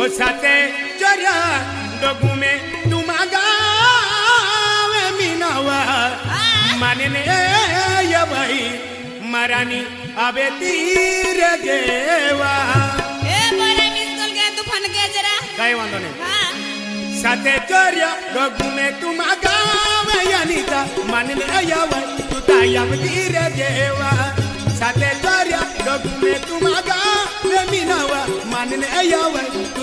बसाते चरा डगू में तुम मीनावा। माने ने ये भाई मरानी अबे तीर देवा। ए बोले मिस तू फन जरा। काय वांदो ने हाँ। साथे डगू में तुम गावे यानीता। माने ने ये भाई तू ताया तीर देवा। साथे डगू में तुम गावे मीनावा। माने ने ये भाई तू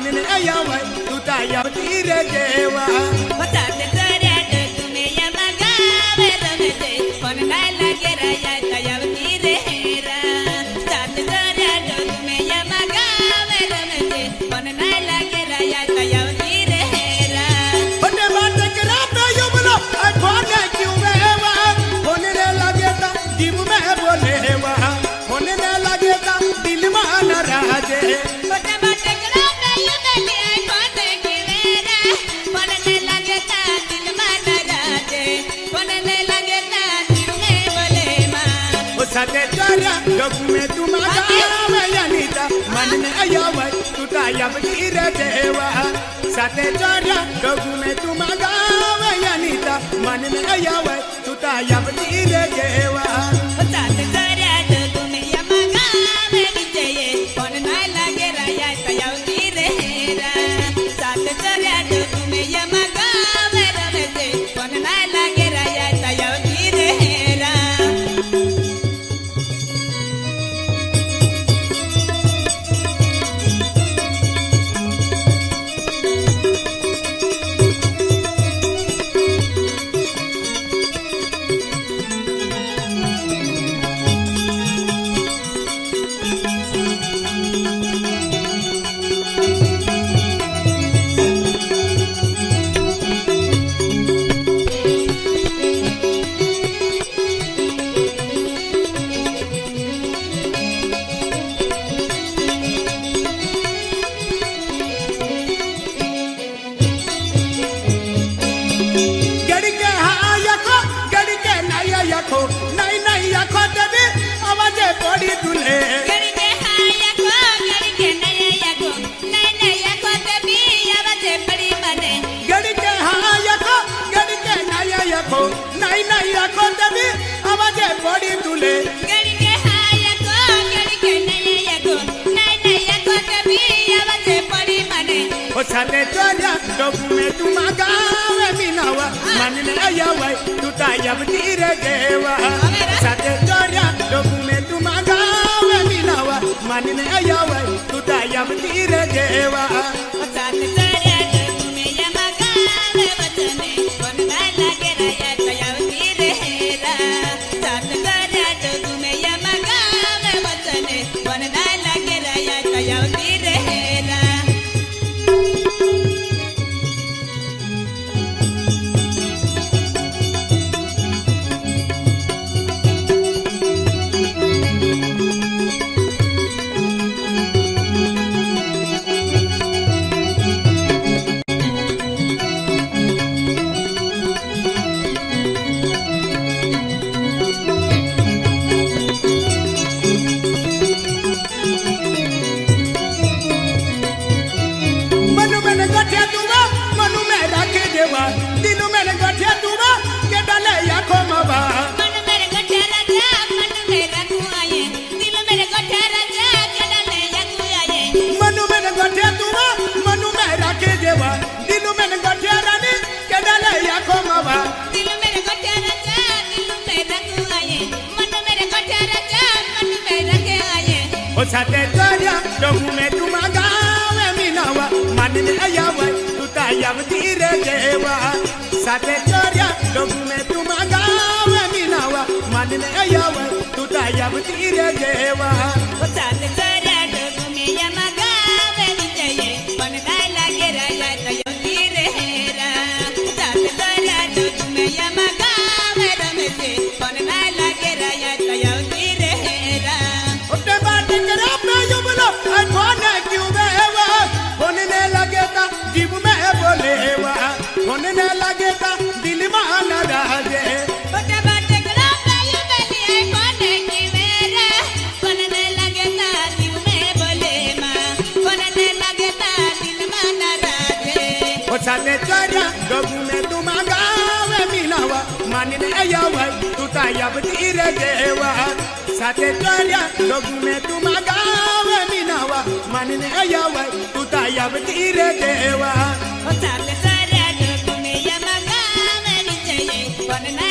માનને આયા હોય તું તાયા તીરે જેવા चारा लोग में तुम आवे यानीता मन ने आयावा तू ताया बजीरे देवा. साथे चारा लोग में तुम आवे यानीता मन ने आयावा तू ताया बजीरे देवा. ಹಾಯಕೋತವಿ ಅವಜೆ ಬಡಿ ತುಲೆ ಗಡಿಗೆ ಹಾಯಕೋ ಗಡಿಗೆ ನಯಯಕೋ ನಯಯಕೋತವಿ ಅವಜೆ ಬಡಿ ಮನೆ ಹೊಸನೆ ಜೋರ ಗಬ್ಬುವೆ ತುಮ ಗಾವೆ ಮಿನವ ಮನನೆ ಅಯವ ತುತ ಯಬದಿರ ದೇವ ಹೊಸನೆ ಜೋರ ಗಬ್ಬುವೆ ತುಮ ಗಾವೆ ಮಿನವ ಮನನೆ ಅಯವ ತುತ ಯಬದಿರ ದೇವ ओ साथे चोरिया डोगू में तू गावे मीनावा मन ने आयावा तू ताया धीरे देवा साथे चोरिया डोगू में तू गावे मीनावा Sabetuaria, Dogume do Magawa, Minawa, Manine Ayawa, Tutayab Tiredewa. Sabetuaria, Dogume do Magawa, Minawa, Manine Ayawa, Tutayab Tiredewa. Sabetuaria, Dogume Yamagawa, Nijaye, Wanana.